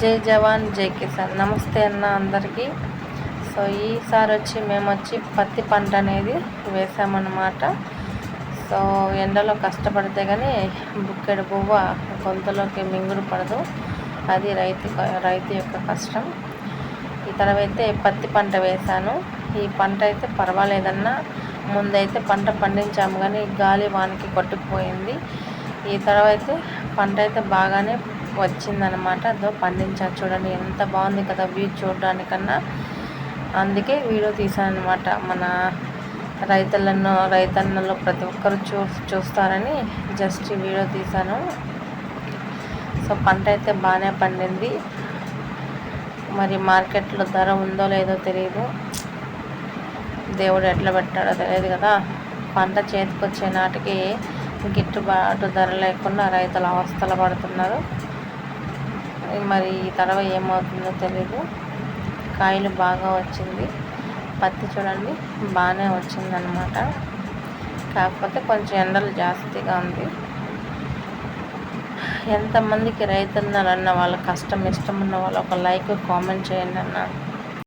జై జవాన్ జై కిసాన్. నమస్తే అన్న అందరికీ. సో ఈసారి వచ్చి మేము వచ్చి పత్తి పంట అనేది వేసామన్నమాట. సో ఎండలో కష్టపడితే కానీ బుక్కెడు పువ్వ గొంతులోకి మింగుడు పడదు. అది రైతు రైతు యొక్క కష్టం. ఈ తర్వాత పత్తి పంట వేశాను ఈ పంట అయితే పర్వాలేదన్నా. ముందైతే పంట పండించాము కానీ గాలి వానికి కొట్టుకుపోయింది. ఈ తర్వాత పంట అయితే బాగానే వచ్చిందనమాట అదో పండించారు చూడండి ఎంత బాగుంది కదా వ్యూ చూడడానికన్నా. అందుకే వీడియో తీసాను అనమాట మన రైతులను రైతన్నలు ప్రతి ఒక్కరు చూ చూస్తారని జస్ట్ వీడియో తీశాను. సో పంట అయితే బాగానే పండింది. మరి మార్కెట్లో ధర ఉందో లేదో తెలియదు దేవుడు ఎట్లా పెట్టాడో తెలియదు కదా. పంట చేతికొచ్చే నాటికి గిట్టుబాటు ధర లేకుండా రైతులు అవస్థలు పడుతున్నారు. మరి ఈ తడవ ఏమవుతుందో తెలీదు. కాయలు బాగా వచ్చింది. పత్తి చూడండి బాగానే వచ్చిందనమాట కాకపోతే కొంచెం ఎండలు జాస్తిగా ఉంది. ఎంతమందికి రైతు ఉన్నారన్న వాళ్ళ కష్టం ఇష్టం ఉన్న వాళ్ళు ఒక లైక్ కామెంట్ చేయండి అన్న.